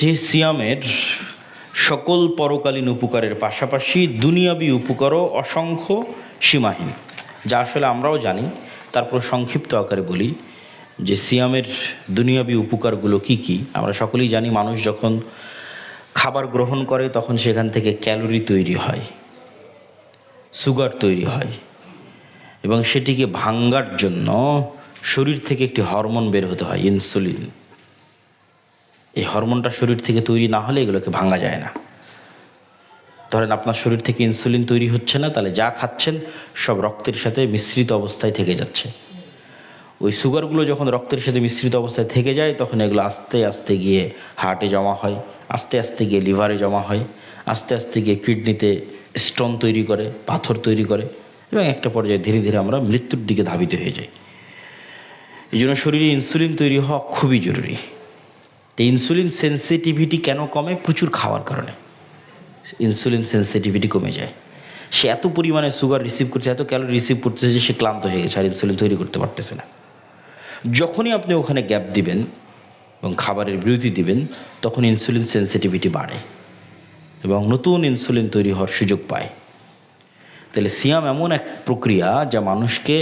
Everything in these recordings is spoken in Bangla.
যে সিয়ামের সকল পরকালীন উপকারের পাশাপাশি দুনিয়াবি উপকারও অসংখ্য সীমাহীন, যা আসলে আমরাও জানি। তারপর সংক্ষিপ্ত আকারে বলি যে সিয়ামের দুনিয়াবি উপকারগুলো কি কি। আমরা সকলেই জানি মানুষ যখন খাবার গ্রহণ করে তখন সেখান থেকে ক্যালোরি তৈরি হয়, সুগার তৈরি হয় এবং সেটিকে ভাঙ্গার জন্য শরীর থেকে একটি হরমোন বের হতে হয়, ইনসুলিন। এই হরমোনটা শরীর থেকে তৈরি না হলে এগুলোকে ভাঙা যায় না। ধরেন আপনার শরীর থেকে ইনসুলিন তৈরি হচ্ছে না, তাহলে যা খাচ্ছেন সব রক্তের সাথে মিশ্রিত অবস্থায় থেকে যাচ্ছে। ওই সুগারগুলো যখন রক্তের সাথে মিশ্রিত অবস্থায় থেকে যায়, তখন এগুলো আস্তে আস্তে গিয়ে হার্টে জমা হয়, আস্তে আস্তে গিয়ে লিভারে জমা হয়, আস্তে আস্তে গিয়ে কিডনিতে স্টোন তৈরি করে, পাথর তৈরি করে এবং একটা পর্যায়ে ধীরে ধীরে আমরা মৃত্যুর দিকে ধাবিত হয়ে যাই। এই জন্য শরীরে ইনসুলিন তৈরি হওয়া খুবই জরুরি। তো ইনসুলিন সেন্সিটিভিটি কেন কমে? প্রচুর খাওয়ার কারণে। ইনসুলিন সেন্সিটিভিটি কমে যায়। সে এত পরিমাণে সুগার রিসিভ করছে, এত ক্যালোরি রিসিভ করতেছে যে সে ক্লান্ত হয়ে গেছে, আর ইনসুলিন তৈরি করতে পারতেছে না। যখনই আপনি ওখানে গ্যাপ দিবেন এবং খাবারের বিরতি দিবেন, তখন ইনসুলিন সেন্সিটিভিটি বাড়ে এবং নতুন ইনসুলিন তৈরি হওয়ার সুযোগ পায়। তাহলে সিয়াম এমন এক প্রক্রিয়া যা মানুষকে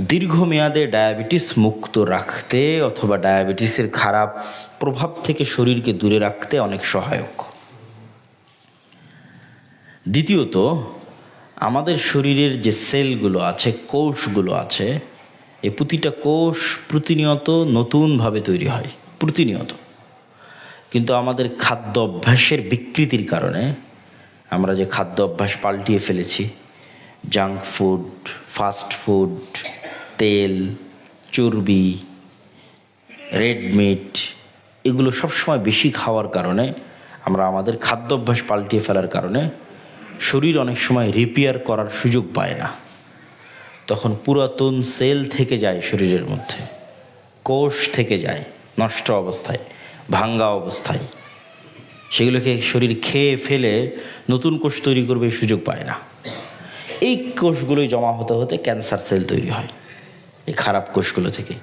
দীর্ঘমেয়াদে ডায়াবেটিস মুক্ত রাখতে অথবা ডায়াবেটিসের খারাপ প্রভাব থেকে শরীরকে দূরে রাখতে অনেক সহায়ক। দ্বিতীয়ত, আমাদের শরীরের যে সেলগুলো আছে, কোষগুলো আছে, এ প্রতিটা কোষ প্রতিনিয়ত নতুনভাবে তৈরি হয়, প্রতিনিয়ত। কিন্তু আমাদের খাদ্য অভ্যাসের বিকৃতির কারণে আমরা যে খাদ্য অভ্যাস পাল্টিয়ে ফেলেছি জাঙ্ক ফুড ফাস্ট ফুড তেল, চর্বি রেড মিট এগুলো সবসময় বেশি খাওয়ার কারণে আমরা আমাদের খাদ্য অভ্যাস পাল্টিয়ে ফেলার কারণে শরীর অনেক সময় রিপেয়ার করার সুযোগ পায় না। তখন পুরাতন সেল থেকে যায় শরীরের মধ্যে। কোষ থেকে যায়, নষ্ট অবস্থায়, ভাঙ্গা অবস্থায়। সেগুলোকে শরীর খেয়ে ফেলে নতুন কোষ তৈরি করবে সুযোগ পায় না। এই কোষগুলোই জমা হতে হতে ক্যান্সার সেল তৈরি হয়, এই খারাপ কোষগুলো থেকে।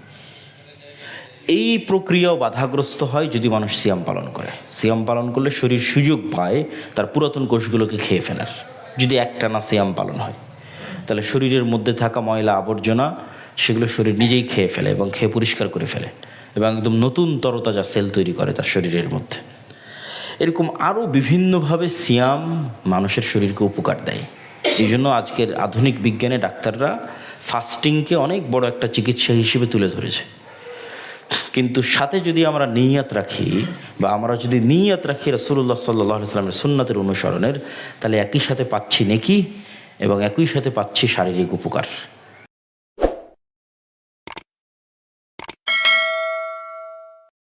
এই প্রক্রিয়াও বাধাগ্রস্ত হয় যদি মানুষ সিয়াম পালন করে। সিয়াম পালন করলে শরীর সুযোগ পায় তার পুরাতন কোষগুলোকে খেয়ে ফেলার, যদি একটানা সিয়াম পালন হয়। তাহলে শরীরের মধ্যে থাকা ময়লা, আবর্জনা, সেগুলো শরীর নিজেই খেয়ে ফেলে এবং খেয়ে পরিষ্কার করে ফেলে এবং একদম নতুন তরতাজা সেল তৈরি করে তার শরীরের মধ্যে। এরকম আরও বিভিন্নভাবে সিয়াম মানুষের শরীরকে উপকার দেয়। এই জন্য আজকের আধুনিক বিজ্ঞানে ডাক্তাররা ফাস্টিংকে অনেক বড় একটা চিকিৎসা হিসেবে তুলে ধরেছে। কিন্তু সাথে যদি আমরা নিয়াত রাখি বা আমরা যদি নিয়াত রাখি রসুল্লাহ সাল্লাহ ইসলামের সুন্নাতের অনুসরণের, তাহলে একই সাথে পাচ্ছি নেকি এবং একই সাথে পাচ্ছি শারীরিক উপকার।